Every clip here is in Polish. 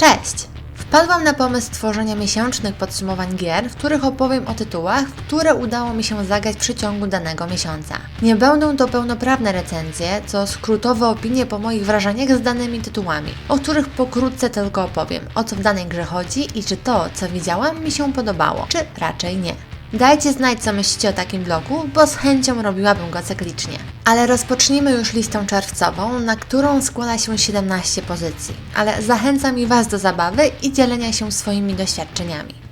Cześć! Wpadłam na pomysł stworzenia miesięcznych podsumowań gier, w których opowiem o tytułach, które udało mi się zagrać w przeciągu danego miesiąca. Nie będą to pełnoprawne recenzje, co skrótowe opinie po moich wrażeniach z danymi tytułami, o których pokrótce tylko opowiem, o co w danej grze chodzi i czy to, co widziałam, mi się podobało, czy raczej nie. Dajcie znać, co myślicie o takim blogu, bo z chęcią robiłabym go cyklicznie. Ale rozpocznijmy już listę czerwcową, na którą składa się 17 pozycji. Ale zachęcam i Was do zabawy i dzielenia się swoimi doświadczeniami.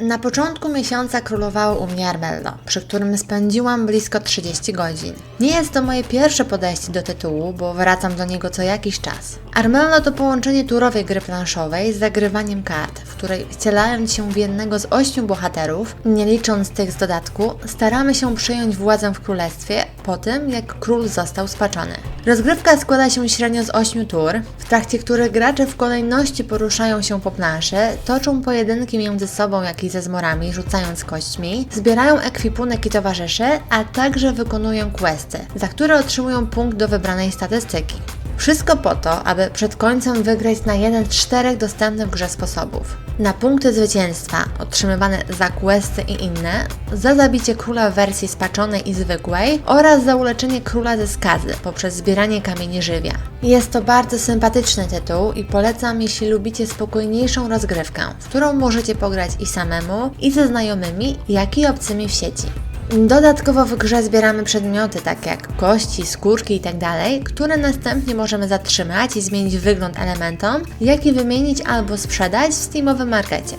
Na początku miesiąca królowało u mnie Armello, przy którym spędziłam blisko 30 godzin. Nie jest to moje pierwsze podejście do tytułu, bo wracam do niego co jakiś czas. Armello to połączenie turowej gry planszowej z zagrywaniem kart, w której wcielając się w jednego z ośmiu bohaterów, nie licząc tych z dodatku, staramy się przejąć władzę w królestwie po tym, jak król został spaczony. Rozgrywka składa się średnio z 8 tur, w trakcie których gracze w kolejności poruszają się po planszy, toczą pojedynki między sobą, jak i ze zmorami, rzucając kośćmi, zbierają ekwipunek i towarzyszy, a także wykonują questy, za które otrzymują punkt do wybranej statystyki. Wszystko po to, aby przed końcem wygrać na jeden z czterech dostępnych grze sposobów. Na punkty zwycięstwa, otrzymywane za questy i inne, za zabicie króla w wersji spaczonej i zwykłej oraz za uleczenie króla ze skazy poprzez zbieranie kamieni żywia. Jest to bardzo sympatyczny tytuł i polecam, jeśli lubicie spokojniejszą rozgrywkę, w którą możecie pograć i samemu, i ze znajomymi, jak i obcymi w sieci. Dodatkowo w grze zbieramy przedmioty takie jak kości, skórki itd., które następnie możemy zatrzymać i zmienić wygląd elementom, jak i wymienić albo sprzedać w Steamowym markecie.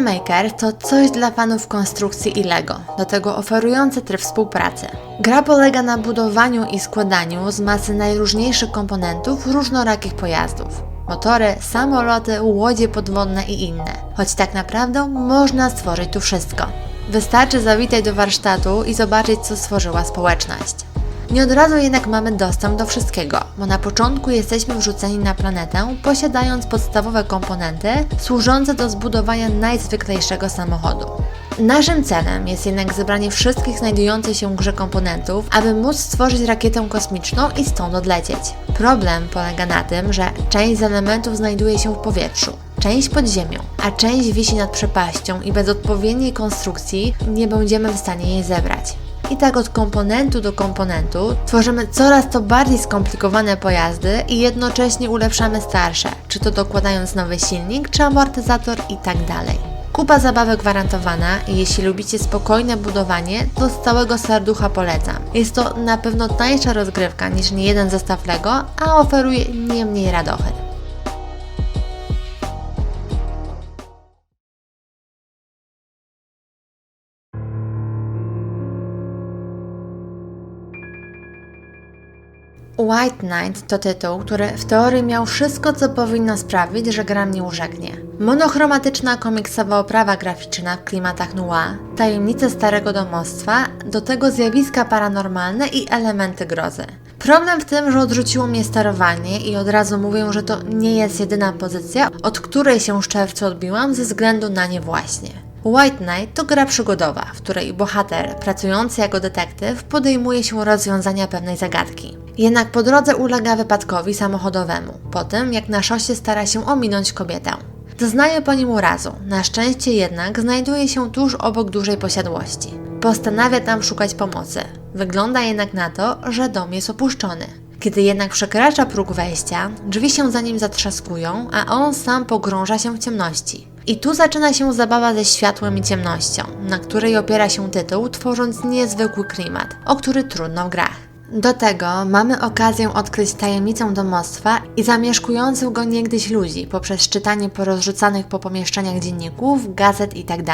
Maker to coś dla fanów konstrukcji i Lego, do tego oferujące tryb współpracy. Gra polega na budowaniu i składaniu z masy najróżniejszych komponentów różnorakich pojazdów. Motory, samoloty, łodzie podwodne i inne. Choć tak naprawdę można stworzyć tu wszystko. Wystarczy zawitać do warsztatu i zobaczyć, co stworzyła społeczność. Nie od razu jednak mamy dostęp do wszystkiego, bo na początku jesteśmy wrzuceni na planetę, posiadając podstawowe komponenty służące do zbudowania najzwyklejszego samochodu. Naszym celem jest jednak zebranie wszystkich znajdujących się w grze komponentów, aby móc stworzyć rakietę kosmiczną i stąd odlecieć. Problem polega na tym, że część z elementów znajduje się w powietrzu, część pod ziemią, a część wisi nad przepaścią i bez odpowiedniej konstrukcji nie będziemy w stanie jej zebrać. I tak od komponentu do komponentu tworzymy coraz to bardziej skomplikowane pojazdy i jednocześnie ulepszamy starsze, czy to dokładając nowy silnik, czy amortyzator i tak. Kupa zabawy gwarantowana i jeśli lubicie spokojne budowanie, to z całego serducha polecam. Jest to na pewno tańsza rozgrywka niż niejeden zestaw Lego, a oferuje nie mniej radochy. White Knight to tytuł, który w teorii miał wszystko, co powinno sprawić, że gra mnie urzeknie. Monochromatyczna komiksowa oprawa graficzna w klimatach noir, tajemnice starego domostwa, do tego zjawiska paranormalne i elementy grozy. Problem w tym, że odrzuciło mnie sterowanie i od razu mówię, że to nie jest jedyna pozycja, od której się w czerwcu odbiłam ze względu na nie właśnie. White Knight to gra przygodowa, w której bohater, pracujący jako detektyw, podejmuje się rozwiązania pewnej zagadki. Jednak po drodze ulega wypadkowi samochodowemu, po tym jak na szosie stara się ominąć kobietę. Doznaje po nim urazu, na szczęście jednak znajduje się tuż obok dużej posiadłości. Postanawia tam szukać pomocy. Wygląda jednak na to, że dom jest opuszczony. Kiedy jednak przekracza próg wejścia, drzwi się za nim zatrzaskują, a on sam pogrąża się w ciemności. I tu zaczyna się zabawa ze światłem i ciemnością, na której opiera się tytuł, tworząc niezwykły klimat, o który trudno w grach. Do tego mamy okazję odkryć tajemnicę domostwa i zamieszkujących go niegdyś ludzi poprzez czytanie porozrzucanych po pomieszczeniach dzienników, gazet itd.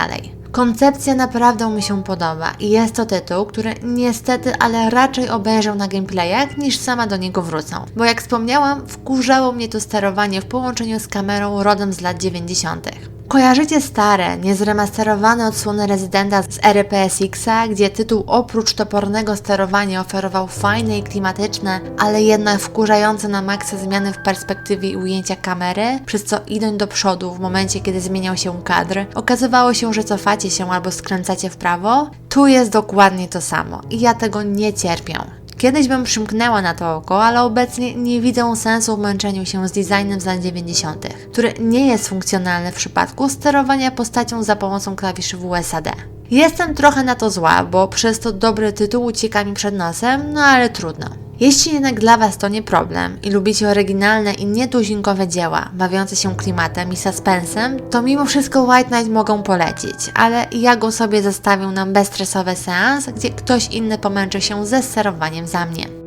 Koncepcja naprawdę mi się podoba i jest to tytuł, który niestety, ale raczej obejrzę na gameplayach niż sama do niego wrócę. Bo jak wspomniałam, wkurzało mnie to sterowanie w połączeniu z kamerą rodem z lat 90. Kojarzycie stare, niezremasterowane odsłony Rezydenta z ery PSX-a, gdzie tytuł oprócz topornego sterowania oferował fajne i klimatyczne, ale jednak wkurzające na maksa zmiany w perspektywie i ujęcia kamery, przez co idąc do przodu w momencie, kiedy zmieniał się kadr, okazywało się, że cofacie się albo skręcacie w prawo? Tu jest dokładnie to samo i ja tego nie cierpię. Kiedyś bym przymknęła na to oko, ale obecnie nie widzę sensu w męczeniu się z designem z lat 90., który nie jest funkcjonalny w przypadku sterowania postacią za pomocą klawiszy WSAD. Jestem trochę na to zła, bo przez to dobry tytuł ucieka mi przed nosem, no ale trudno. Jeśli jednak dla Was to nie problem i lubicie oryginalne i nietuzinkowe dzieła, bawiące się klimatem i suspensem, to mimo wszystko White Knight mogą polecić, ale ja go sobie zostawię na bezstresowy seans, gdzie ktoś inny pomęczy się ze sterowaniem za mnie.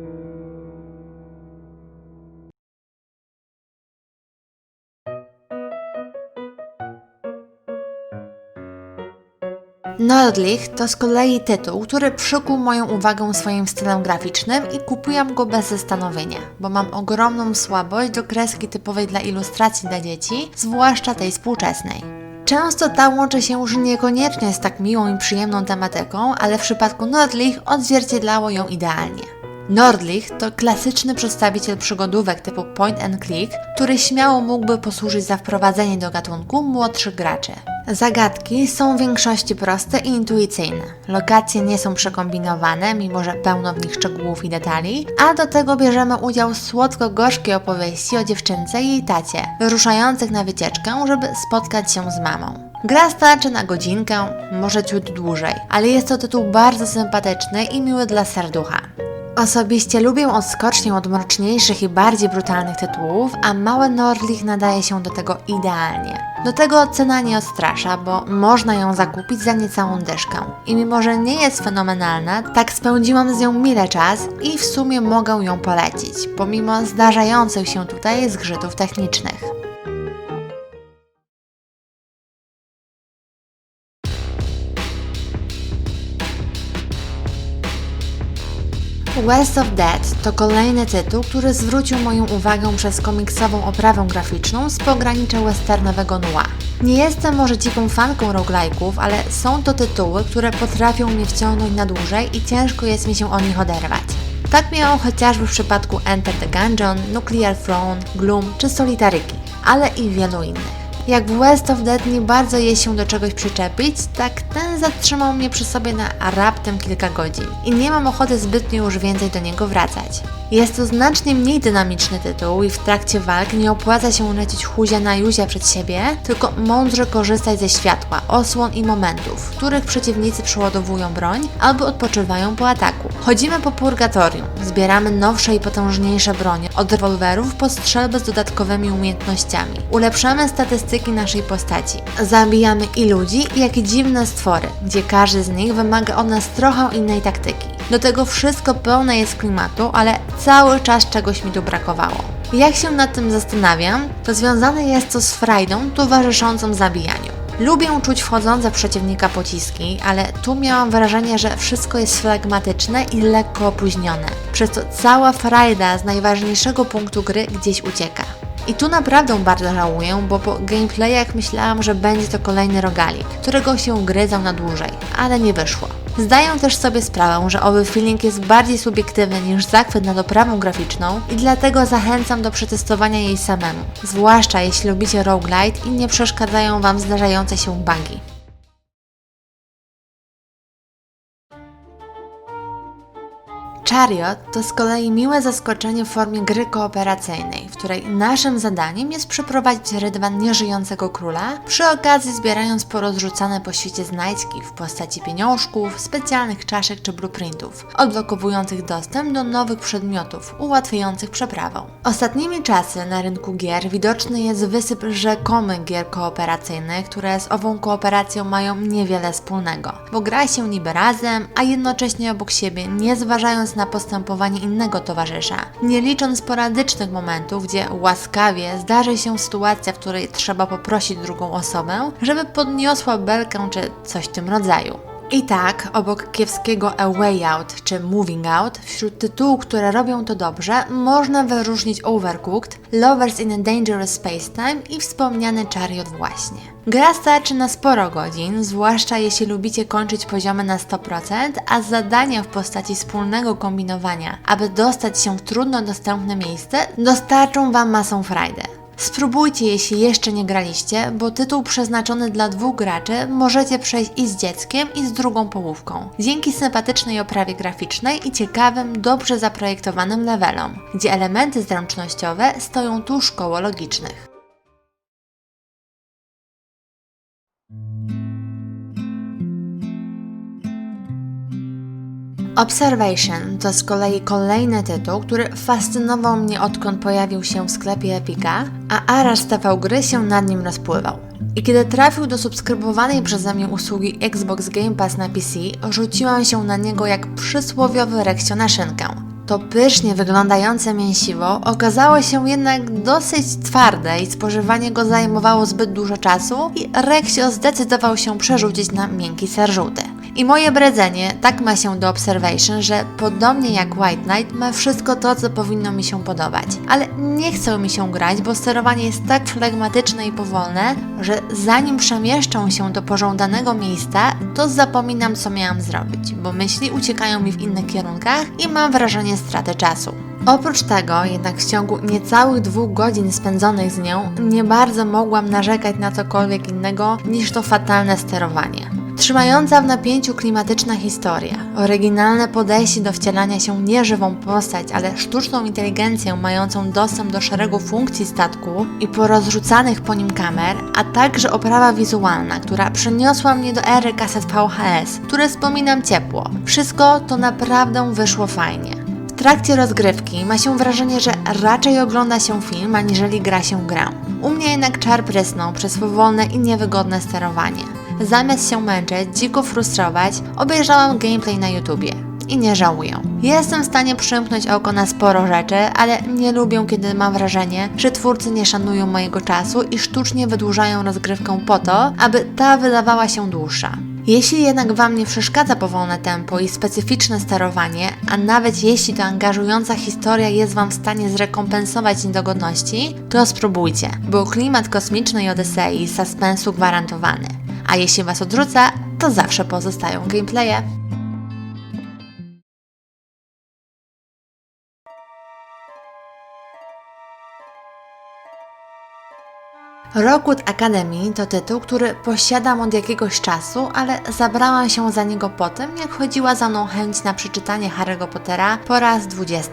Nordlich to z kolei tytuł, który przykuł moją uwagę swoim stylem graficznym i kupiłam go bez zastanowienia, bo mam ogromną słabość do kreski typowej dla ilustracji dla dzieci, zwłaszcza tej współczesnej. Często ta łączy się już niekoniecznie z tak miłą i przyjemną tematyką, ale w przypadku Nordlich odzwierciedlało ją idealnie. Nordlich to klasyczny przedstawiciel przygodówek typu point and click, który śmiało mógłby posłużyć za wprowadzenie do gatunku młodszych graczy. Zagadki są w większości proste i intuicyjne. Lokacje nie są przekombinowane, mimo że pełno w nich szczegółów i detali, a do tego bierzemy udział w słodko-gorzkiej opowieści o dziewczynce i jej tacie, wyruszających na wycieczkę, żeby spotkać się z mamą. Gra starczy na godzinkę, może ciut dłużej, ale jest to tytuł bardzo sympatyczny i miły dla serducha. Osobiście lubię odskocznię od mroczniejszych i bardziej brutalnych tytułów, a małe Nordlich nadaje się do tego idealnie. Do tego cena nie odstrasza, bo można ją zakupić za niecałą dyszkę. I mimo, że nie jest fenomenalna, tak spędziłam z nią mile czas i w sumie mogę ją polecić, pomimo zdarzających się tutaj zgrzytów technicznych. West of Dead to kolejny tytuł, który zwrócił moją uwagę przez komiksową oprawę graficzną z pogranicza westernowego noir. Nie jestem może dziką fanką roguelike'ów, ale są to tytuły, które potrafią mnie wciągnąć na dłużej i ciężko jest mi się od nich oderwać. Tak miało chociażby w przypadku Enter the Gungeon, Nuclear Throne, Gloom czy Solitaryki, ale i wielu innych. Jak w West of Dead nie bardzo je się do czegoś przyczepić, tak ten zatrzymał mnie przy sobie na raptem kilka godzin i nie mam ochoty zbytnio już więcej do niego wracać. Jest to znacznie mniej dynamiczny tytuł i w trakcie walk nie opłaca się lecieć huzia na juzia przed siebie, tylko mądrze korzystać ze światła, osłon i momentów, w których przeciwnicy przeładowują broń albo odpoczywają po ataku. Chodzimy po purgatorium, zbieramy nowsze i potężniejsze bronie, od rewolwerów po strzelby z dodatkowymi umiejętnościami. Ulepszamy statystyki naszej postaci. Zabijamy i ludzi, jak i dziwne stwory, gdzie każdy z nich wymaga od nas trochę innej taktyki. Do tego wszystko pełne jest klimatu, ale cały czas czegoś mi tu brakowało. Jak się nad tym zastanawiam, to związane jest to z frajdą towarzyszącą zabijaniu. Lubię czuć wchodzące w przeciwnika pociski, ale tu miałam wrażenie, że wszystko jest flegmatyczne i lekko opóźnione, przez co cała frajda z najważniejszego punktu gry gdzieś ucieka. I tu naprawdę bardzo żałuję, bo po gameplayach myślałam, że będzie to kolejny rogalik, którego się gryzą na dłużej, ale nie wyszło. Zdaję też sobie sprawę, że owy feeling jest bardziej subiektywny niż zachwyt nad oprawą graficzną i dlatego zachęcam do przetestowania jej samemu, zwłaszcza jeśli lubicie roguelite i nie przeszkadzają Wam zdarzające się bugi. Chariot to z kolei miłe zaskoczenie w formie gry kooperacyjnej, w której naszym zadaniem jest przeprowadzić rydwan nieżyjącego króla, przy okazji zbierając porozrzucane po świecie znajdźki w postaci pieniążków, specjalnych czaszek czy blueprintów, odblokowujących dostęp do nowych przedmiotów, ułatwiających przeprawę. Ostatnimi czasy na rynku gier widoczny jest wysyp rzekomych gier kooperacyjnych, które z ową kooperacją mają niewiele wspólnego, bo gra się niby razem, a jednocześnie obok siebie, nie zważając na postępowanie innego towarzysza, nie licząc sporadycznych momentów, gdzie łaskawie zdarzy się sytuacja, w której trzeba poprosić drugą osobę, żeby podniosła belkę czy coś w tym rodzaju. I tak, obok kiepskiego A Way Out czy Moving Out, wśród tytułów, które robią to dobrze, można wyróżnić Overcooked, Lovers in a Dangerous Spacetime i wspomniany Chariot właśnie. Gra starczy na sporo godzin, zwłaszcza jeśli lubicie kończyć poziomy na 100%, a zadania w postaci wspólnego kombinowania, aby dostać się w trudno dostępne miejsce, dostarczą Wam masą frajdy. Spróbujcie, jeśli jeszcze nie graliście, bo tytuł przeznaczony dla dwóch graczy możecie przejść i z dzieckiem, i z drugą połówką. Dzięki sympatycznej oprawie graficznej i ciekawym, dobrze zaprojektowanym levelom, gdzie elementy zręcznościowe stoją tuż koło logicznych. Observation to z kolei kolejny tytuł, który fascynował mnie odkąd pojawił się w sklepie Epica, a Arash TV gry się nad nim rozpływał. I kiedy trafił do subskrybowanej przeze mnie usługi Xbox Game Pass na PC, rzuciłam się na niego jak przysłowiowy reksio na szynkę. To pysznie wyglądające mięsiwo okazało się jednak dosyć twarde i spożywanie go zajmowało zbyt dużo czasu i Reksio zdecydował się przerzucić na miękki ser żółty. I moje bredzenie tak ma się do Observation, że podobnie jak White Knight ma wszystko to, co powinno mi się podobać. Ale nie chce mi się grać, bo sterowanie jest tak flegmatyczne i powolne, że zanim przemieszczą się do pożądanego miejsca, to zapominam, co miałam zrobić, bo myśli uciekają mi w innych kierunkach i mam wrażenie straty czasu. Oprócz tego, jednak w ciągu niecałych dwóch godzin spędzonych z nią, nie bardzo mogłam narzekać na cokolwiek innego niż to fatalne sterowanie. Trzymająca w napięciu klimatyczna historia, oryginalne podejście do wcielania się nie żywą postać, ale sztuczną inteligencję mającą dostęp do szeregu funkcji statku i porozrzucanych po nim kamer, a także oprawa wizualna, która przeniosła mnie do ery kaset VHS, które wspominam ciepło. Wszystko to naprawdę wyszło fajnie. W trakcie rozgrywki ma się wrażenie, że raczej ogląda się film, aniżeli gra się grę. U mnie jednak czar prysnął przez powolne i niewygodne sterowanie. Zamiast się męczyć, dziko frustrować, obejrzałam gameplay na YouTubie. I nie żałuję. Jestem w stanie przymknąć oko na sporo rzeczy, ale nie lubię, kiedy mam wrażenie, że twórcy nie szanują mojego czasu i sztucznie wydłużają rozgrywkę po to, aby ta wydawała się dłuższa. Jeśli jednak Wam nie przeszkadza powolne tempo i specyficzne sterowanie, a nawet jeśli to angażująca historia jest Wam w stanie zrekompensować niedogodności, to spróbujcie, bo klimat kosmicznej Odysei suspensu gwarantowany. A jeśli Was odrzuca, to zawsze pozostają gameplaye. Rockwood Academy to tytuł, który posiadam od jakiegoś czasu, ale zabrałam się za niego po tym, jak chodziła za mną chęć na przeczytanie Harry'ego Pottera po raz 20.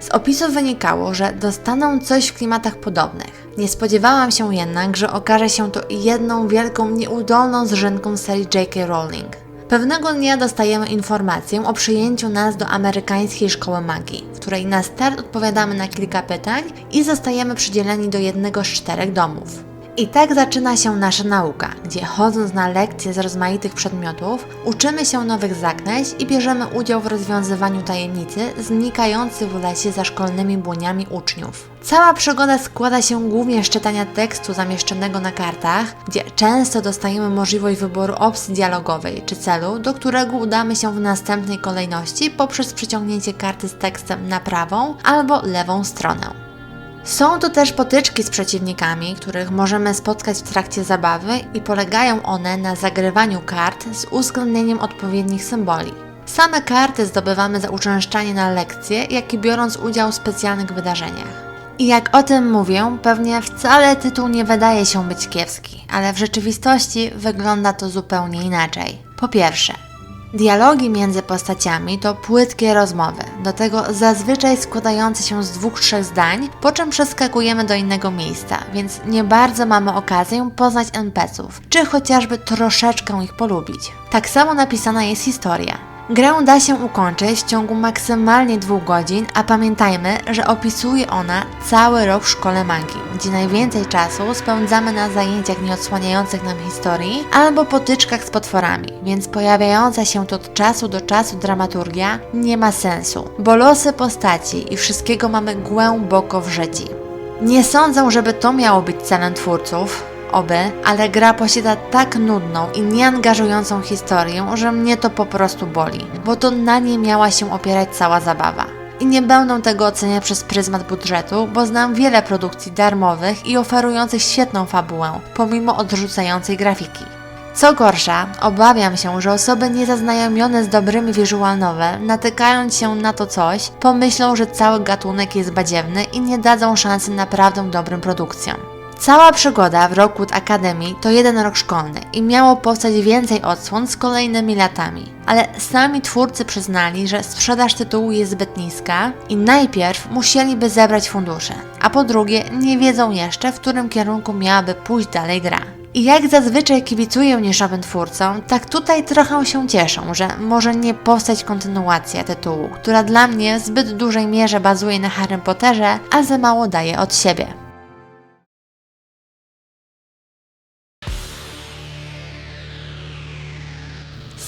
Z opisu wynikało, że dostaną coś w klimatach podobnych. Nie spodziewałam się jednak, że okaże się to jedną wielką, nieudolną zrzynką serii J.K. Rowling. Pewnego dnia dostajemy informację o przyjęciu nas do amerykańskiej szkoły magii, w której na start odpowiadamy na kilka pytań i zostajemy przydzieleni do jednego z czterech domów. I tak zaczyna się nasza nauka, gdzie chodząc na lekcje z rozmaitych przedmiotów, uczymy się nowych zaklęć i bierzemy udział w rozwiązywaniu tajemnicy znikających w lesie za szkolnymi błoniami uczniów. Cała przygoda składa się głównie z czytania tekstu zamieszczonego na kartach, gdzie często dostajemy możliwość wyboru opcji dialogowej czy celu, do którego udamy się w następnej kolejności poprzez przyciągnięcie karty z tekstem na prawą albo lewą stronę. Są tu też potyczki z przeciwnikami, których możemy spotkać w trakcie zabawy i polegają one na zagrywaniu kart z uwzględnieniem odpowiednich symboli. Same karty zdobywamy za uczęszczanie na lekcje, jak i biorąc udział w specjalnych wydarzeniach. I jak o tym mówię, pewnie wcale tytuł nie wydaje się być kiepski, ale w rzeczywistości wygląda to zupełnie inaczej. Po pierwsze, Dialogi między postaciami to płytkie rozmowy, do tego zazwyczaj składające się z dwóch, trzech zdań, po czym przeskakujemy do innego miejsca, więc nie bardzo mamy okazję poznać NPC-ów, czy chociażby troszeczkę ich polubić. Tak samo napisana jest historia. Grę da się ukończyć w ciągu maksymalnie dwóch godzin, a pamiętajmy, że opisuje ona cały rok w szkole magii, gdzie najwięcej czasu spędzamy na zajęciach nieodsłaniających nam historii albo potyczkach z potworami, więc pojawiająca się tu od czasu do czasu dramaturgia nie ma sensu, bo losy postaci i wszystkiego mamy głęboko w życiu. Nie sądzę, żeby to miało być celem twórców, Oby, ale gra posiada tak nudną i nieangażującą historię, że mnie to po prostu boli, bo to na niej miała się opierać cała zabawa. I nie będę tego oceniać przez pryzmat budżetu, bo znam wiele produkcji darmowych i oferujących świetną fabułę, pomimo odrzucającej grafiki. Co gorsza, obawiam się, że osoby niezaznajomione z dobrymi visual natykając się na to coś, pomyślą, że cały gatunek jest badziewny i nie dadzą szansy naprawdę dobrym produkcjom. Cała przygoda w Rockwood Academy to jeden rok szkolny i miało powstać więcej odsłon z kolejnymi latami. Ale sami twórcy przyznali, że sprzedaż tytułu jest zbyt niska i najpierw musieliby zebrać fundusze, a po drugie nie wiedzą jeszcze, w którym kierunku miałaby pójść dalej gra. I jak zazwyczaj kibicuję niszowym twórcom, tak tutaj trochę się cieszą, że może nie powstać kontynuacja tytułu, która dla mnie w zbyt dużej mierze bazuje na Harry Potterze, a za mało daje od siebie.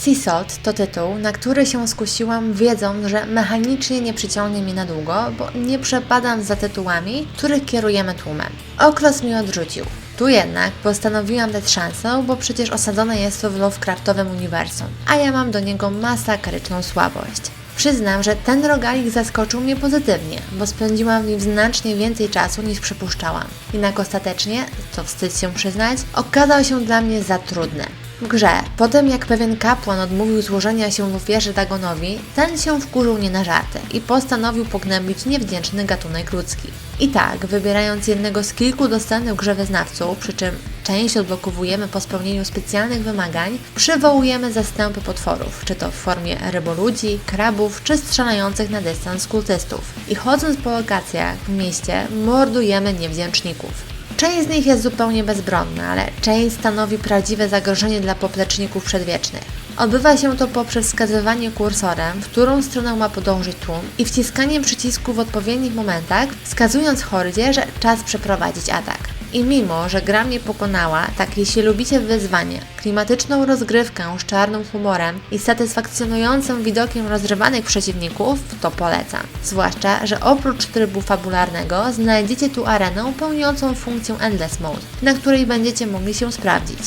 Sea to tytuł, na który się skusiłam wiedząc, że mechanicznie nie przyciągnie mnie na długo, bo nie przepadam za tytułami, których kierujemy tłumem. Oklos mi odrzucił. Tu jednak postanowiłam dać szansę, bo przecież osadzone jest to w Lovecraftowym uniwersum, a ja mam do niego masakryczną słabość. Przyznam, że ten rogalik zaskoczył mnie pozytywnie, bo spędziłam w nim znacznie więcej czasu niż przypuszczałam. Jednak ostatecznie, co wstyd się przyznać, okazał się dla mnie za trudny. W grze, potem jak pewien kapłan odmówił złożenia się w ofierze Dagonowi, ten się wkurzył nie na żarty i postanowił pognębić niewdzięczny gatunek ludzki. I tak, wybierając jednego z kilku dostępnych grze wyznawców, przy czym część odblokowujemy po spełnieniu specjalnych wymagań, przywołujemy zastępy potworów, czy to w formie ryboludzi, krabów, czy strzelających na dystans kultystów. I chodząc po lokacjach w mieście, mordujemy niewdzięczników. Część z nich jest zupełnie bezbronna, ale część stanowi prawdziwe zagrożenie dla popleczników przedwiecznych. Odbywa się to poprzez wskazywanie kursorem, w którą stronę ma podążyć tłum i wciskaniem przycisku w odpowiednich momentach, wskazując hordzie, że czas przeprowadzić atak. I mimo, że gra mnie pokonała, tak jeśli lubicie wyzwanie, klimatyczną rozgrywkę z czarnym humorem i satysfakcjonującym widokiem rozrywanych przeciwników, to polecam. Zwłaszcza, że oprócz trybu fabularnego znajdziecie tu arenę pełniącą funkcję Endless Mode, na której będziecie mogli się sprawdzić.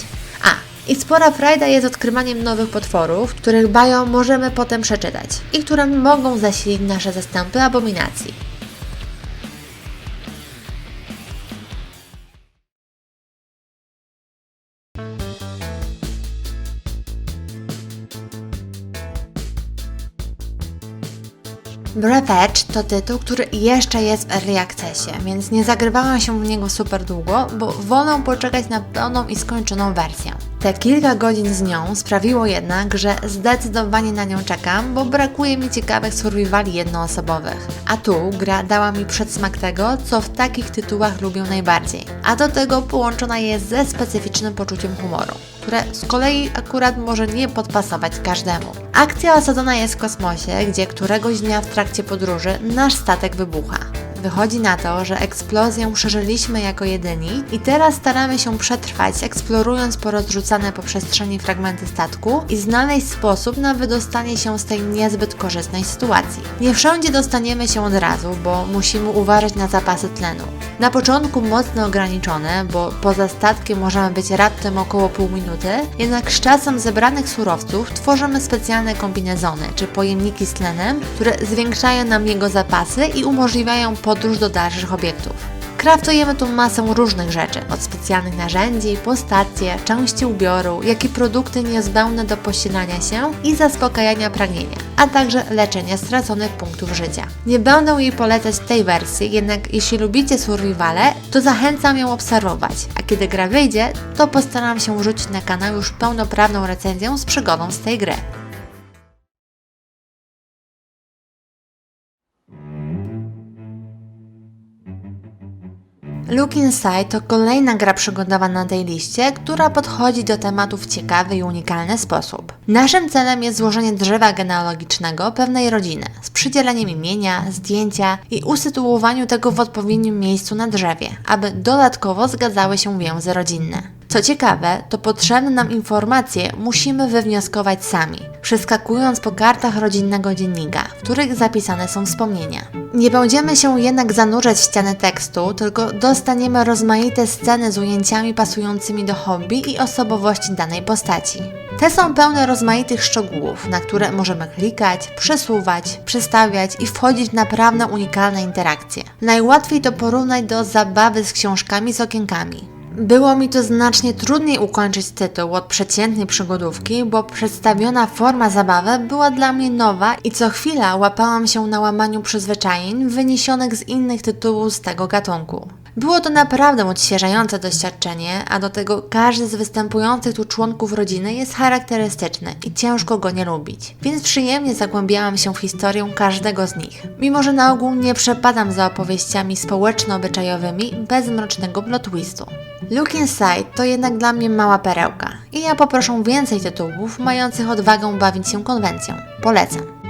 A, i spora frajda jest odkrywaniem nowych potworów, których bają możemy potem przeczytać i które mogą zasilić nasze zastępy abominacji. Edge to tytuł, który jeszcze jest w early accessie, więc nie zagrywałam się w niego super długo, bo wolę poczekać na pełną i skończoną wersję. Te kilka godzin z nią sprawiło jednak, że zdecydowanie na nią czekam, bo brakuje mi ciekawych survivali jednoosobowych. A tu gra dała mi przedsmak tego, co w takich tytułach lubię najbardziej. A do tego połączona jest ze specyficznym poczuciem humoru które z kolei akurat może nie podpasować każdemu. Akcja osadzona jest w kosmosie, gdzie któregoś dnia w trakcie podróży nasz statek wybucha. Wychodzi na to, że eksplozję przeżyliśmy jako jedyni i teraz staramy się przetrwać, eksplorując porozrzucane po przestrzeni fragmenty statku i znaleźć sposób na wydostanie się z tej niezbyt korzystnej sytuacji. Nie wszędzie dostaniemy się od razu, bo musimy uważać na zapasy tlenu. Na początku mocno ograniczone, bo poza statkiem możemy być raptem około pół minuty, jednak z czasem zebranych surowców tworzymy specjalne kombinezony czy pojemniki z tlenem, które zwiększają nam jego zapasy i umożliwiają podróż do dalszych obiektów. Kraftujemy tu masę różnych rzeczy, od specjalnych narzędzi, po stacje, części ubioru, jak i produkty niezbędne do posilania się i zaspokajania pragnienia, a także leczenia straconych punktów życia. Nie będę jej polecać tej wersji, jednak jeśli lubicie survivale, to zachęcam ją obserwować, a kiedy gra wyjdzie, to postaram się wrzucić na kanał już pełnoprawną recenzję z przygodą z tej gry. Look Inside to kolejna gra przygodowa na tej liście, która podchodzi do tematów w ciekawy i unikalny sposób. Naszym celem jest złożenie drzewa genealogicznego pewnej rodziny, z przydzieleniem imienia, zdjęcia i usytuowaniu tego w odpowiednim miejscu na drzewie, aby dodatkowo zgadzały się więzy rodzinne. Co ciekawe, to potrzebne nam informacje musimy wywnioskować sami, przeskakując po kartach rodzinnego dziennika, w których zapisane są wspomnienia. Nie będziemy się jednak zanurzać w ścianę tekstu, tylko dostaniemy rozmaite sceny z ujęciami pasującymi do hobby i osobowości danej postaci. Te są pełne rozmaitych szczegółów, na które możemy klikać, przesuwać, przestawiać i wchodzić w naprawdę unikalne interakcje. Najłatwiej to porównać do zabawy z książkami z okienkami. Było mi to znacznie trudniej ukończyć tytuł od przeciętnej przygodówki, bo przedstawiona forma zabawy była dla mnie nowa i co chwila łapałam się na łamaniu przyzwyczajeń wyniesionych z innych tytułów z tego gatunku. Było to naprawdę odświeżające doświadczenie, a do tego każdy z występujących tu członków rodziny jest charakterystyczny i ciężko go nie lubić, więc przyjemnie zagłębiałam się w historię każdego z nich. Mimo, że na ogół nie przepadam za opowieściami społeczno-obyczajowymi bez mrocznego plot twistu. Look Inside to jednak dla mnie mała perełka i ja poproszę więcej tytułów mających odwagę bawić się konwencją. Polecam.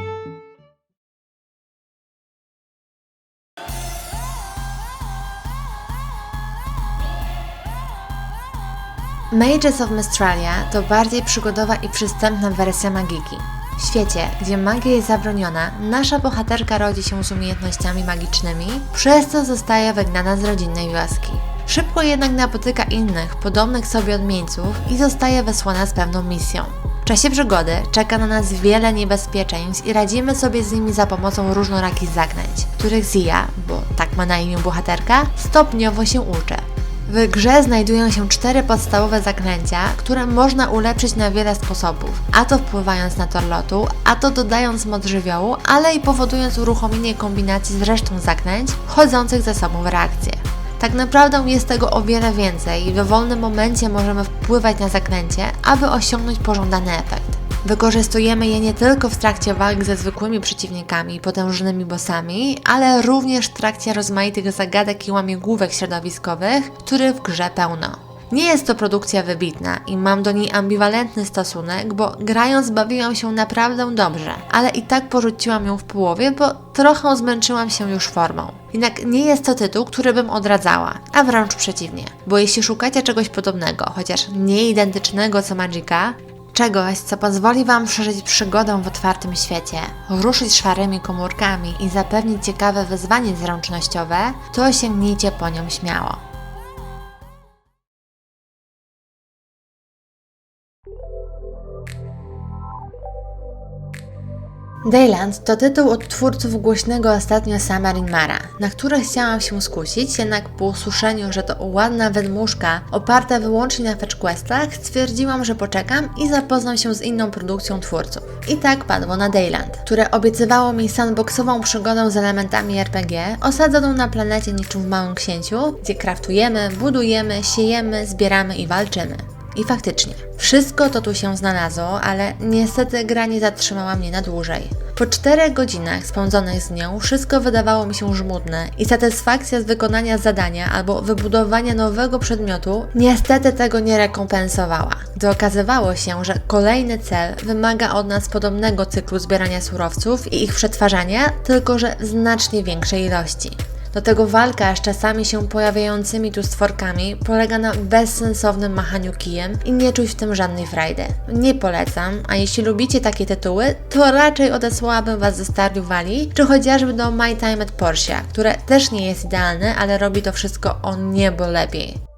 Mages of Mystralia to bardziej przygodowa i przystępna wersja magiki. W świecie, gdzie magia jest zabroniona, nasza bohaterka rodzi się z umiejętnościami magicznymi, przez co zostaje wygnana z rodzinnej wioski. Szybko jednak napotyka innych, podobnych sobie odmieńców i zostaje wysłana z pewną misją. W czasie przygody czeka na nas wiele niebezpieczeństw i radzimy sobie z nimi za pomocą różnorakich zaklęć, których Zia, bo tak ma na imię bohaterka, stopniowo się uczy. W grze znajdują się cztery podstawowe zaklęcia, które można ulepszyć na wiele sposobów, a to wpływając na tor lotu, a to dodając moc żywiołu, ale i powodując uruchomienie kombinacji z resztą zaklęć, wchodzących ze sobą w reakcję. Tak naprawdę jest tego o wiele więcej i w dowolnym momencie możemy wpływać na zaklęcie, aby osiągnąć pożądany efekt. Wykorzystujemy je nie tylko w trakcie walk ze zwykłymi przeciwnikami i potężnymi bossami, ale również w trakcie rozmaitych zagadek i łamigłówek środowiskowych, których w grze pełno. Nie jest to produkcja wybitna i mam do niej ambiwalentny stosunek, bo grając bawiłam się naprawdę dobrze, ale i tak porzuciłam ją w połowie, bo trochę zmęczyłam się już formą. Jednak nie jest to tytuł, który bym odradzała, a wręcz przeciwnie, bo jeśli szukacie czegoś podobnego, chociaż nie identycznego co Magica, Czegoś, co pozwoli Wam przeżyć przygodę w otwartym świecie, ruszyć szwarymi komórkami i zapewnić ciekawe wyzwanie zręcznościowe, to sięgnijcie po nią śmiało. Dayland to tytuł od twórców głośnego ostatnio Summer in Mara, na które chciałam się skusić, jednak po usłyszeniu, że to ładna wydmuszka oparta wyłącznie na fetch questach, stwierdziłam, że poczekam i zapoznam się z inną produkcją twórców. I tak padło na Dayland, które obiecywało mi sandboxową przygodę z elementami RPG, osadzoną na planecie niczym w Małym Księciu, gdzie kraftujemy, budujemy, siejemy, zbieramy i walczymy. I faktycznie, wszystko to tu się znalazło, ale niestety gra nie zatrzymała mnie na dłużej. Po czterech godzinach spędzonych z nią wszystko wydawało mi się żmudne i satysfakcja z wykonania zadania albo wybudowania nowego przedmiotu niestety tego nie rekompensowała. Gdy okazywało się, że kolejny cel wymaga od nas podobnego cyklu zbierania surowców i ich przetwarzania, tylko że w znacznie większej ilości. Do tego walka z czasami się pojawiającymi tu stworkami polega na bezsensownym machaniu kijem i nie czuć w tym żadnej frajdy. Nie polecam, a jeśli lubicie takie tytuły, to raczej odesłałabym Was do Stardew Valley, czy chociażby do My Time at Porsche, które też nie jest idealne, ale robi to wszystko o niebo lepiej.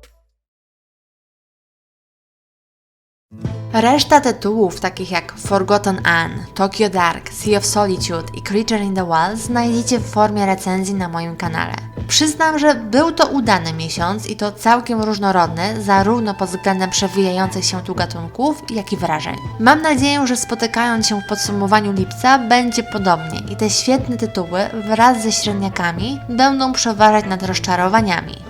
Reszta tytułów, takich jak Forgotten Anne, Tokyo Dark, Sea of Solitude i Creature in the Wild, znajdziecie w formie recenzji na moim kanale. Przyznam, że był to udany miesiąc i to całkiem różnorodny, zarówno pod względem przewijających się tu gatunków, jak i wrażeń. Mam nadzieję, że spotykając się w podsumowaniu lipca będzie podobnie i te świetne tytuły wraz ze średniakami będą przeważać nad rozczarowaniami.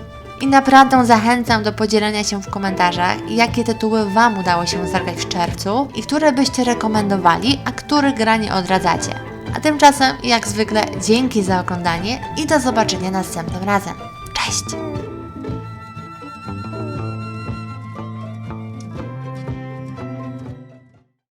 I naprawdę zachęcam do podzielenia się w komentarzach, jakie tytuły Wam udało się zagrać w czerwcu i które byście rekomendowali, a których granie odradzacie. A tymczasem, jak zwykle, dzięki za oglądanie i do zobaczenia następnym razem. Cześć!